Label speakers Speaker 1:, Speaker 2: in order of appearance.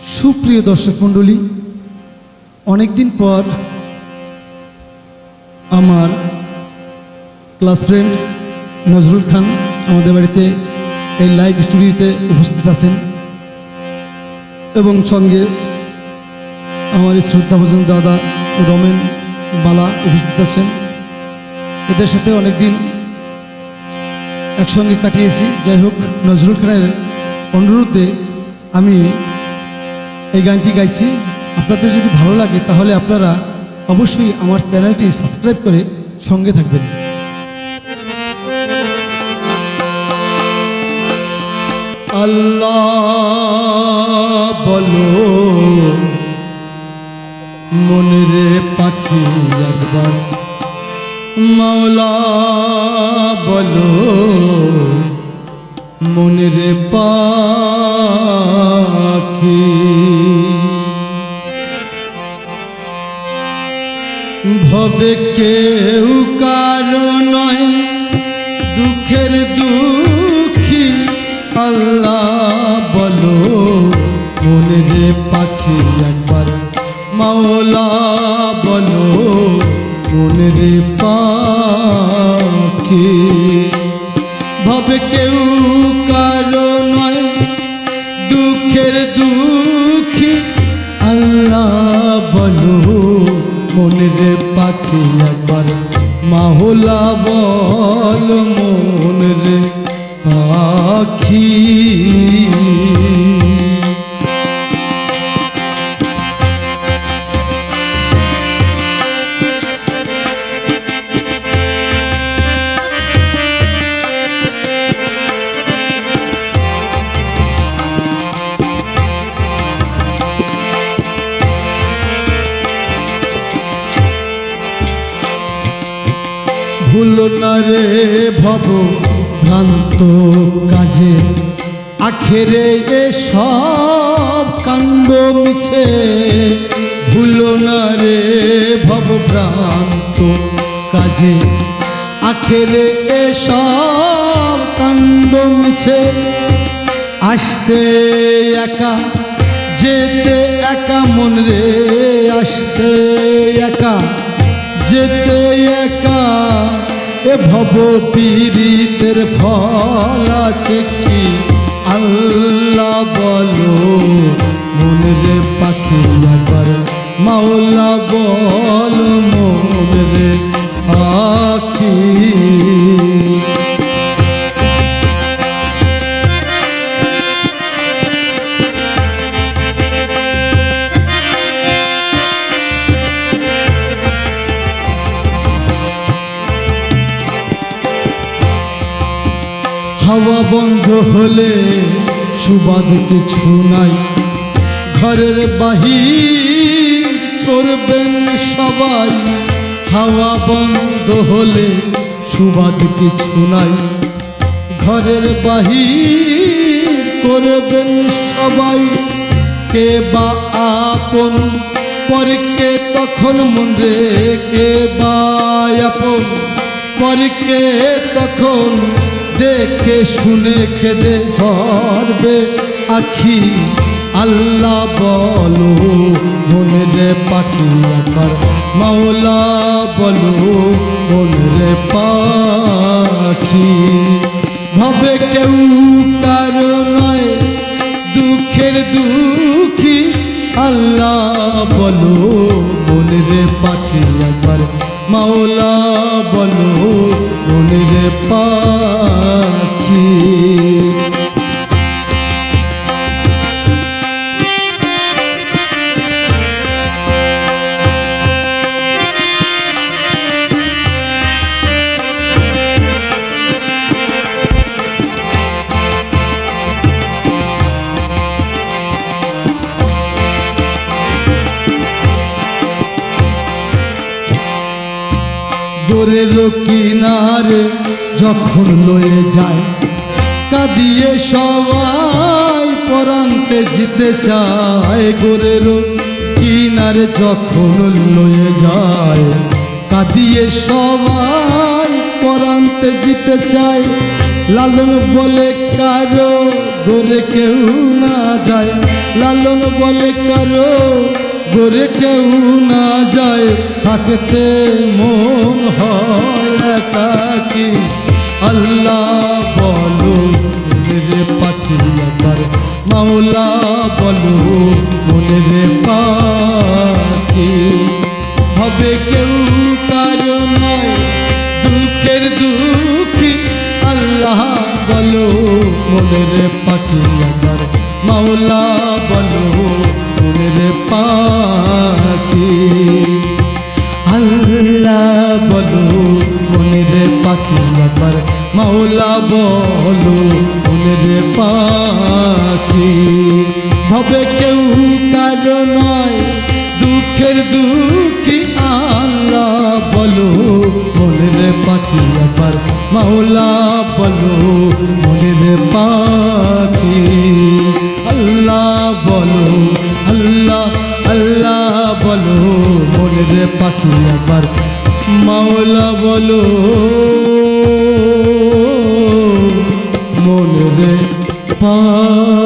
Speaker 1: সুপ্রিয় দর্শক মণ্ডলী, অনেকদিন পর আমার ক্লাস ফ্রেন্ড নজরুল খান আমাদের বাড়িতে এই লাইভ স্টুডিওতে উপস্থিত আছেন এবং সঙ্গে আমার শ্রদ্ধাভোজন দাদা রমেন বালা উপস্থিত আছেন। এদের সাথে অনেকদিন একসঙ্গে কাটিয়েছি। যাই হোক, নজরুল খানের অনুরোধে আমি এই গানটি গাইছি। আপনাদের যদি ভালো লাগে, তাহলে আপনারা অবশ্যই আমার চ্যানেলটি সাবস্ক্রাইব করে সঙ্গে থাকবেন। আল্লাহ বলো, মনের পাখি একবার। মাওলা বলো, মনের পাখি ভবে কেউ কারও নয়। দুঃখের দুঃখী আল্লাহ বলো মনের পাখি একবার মাওলা বলো মনের পাখি। ভবে কেউ কারও নয়, দুঃখের দুঃখী আল্লাহ বলো মনের পাখি একবার মাহলা ভুল না রে ভব ভ্রান্ত কাজে। আখেরে এ সব কাণ্ড মিছে। ভুল না রে ভব ভ্রান্ত কাজে। আখেরে এ সব কাণ্ড মিছে। আসতে একা, যেতে একা মন রে, আসতে ভব পীড়িতের ফল আছে কি? আল্লাহ বলো। হাওয়া বন্ধ হলে সুবাদ কিছু নাই। ঘরের বাহির করবেন সবাই। হাওয়া বন্ধ হলে সুবাদ কিছু নাই। ঘরের বাহির করবেন সবাই। কে বা আপন, পরকে তখন মন রে কে বা আপন, পরকে তখন দেখে, শুনে, খেদে, ঝরবে আখি। আল্লাহ বলো, মনের পাখি আকার। মাওলা বলো, মনের পাখি। ভাবে কেউ নয়, দুঃখের দুঃখী। আল্লাহ বলো, মনের পাখি একবার মাওলা বলো দোরের কিনারে যখন লয়ে যায়, কাঁদিয়ে সবাই পরান্তে জিতে চায় গোরের কিনারে যখন লয়ে যায়, কাঁদিয়ে সবাই পরান্তে জিতে চায় লালন বলে কারও গোরে কেউ না যায়, লালন বলে কারও গরে কেউ না যায়, থাকতে মন হয় আল্লাহ বলো রে আবার মাওলা বলো মনে রে পাখি। হবে কেউ কারও নয় দুঃখের দুঃখী। আল্লাহ বলো, মনের পাখি আবার মাওলা মাওলা বলো, মনের পাখি আল্লাহ বলো, আল্লাহ আল্লাহ বলো, মনের পাখি আবার মাওলা বলো, মনের পাখি।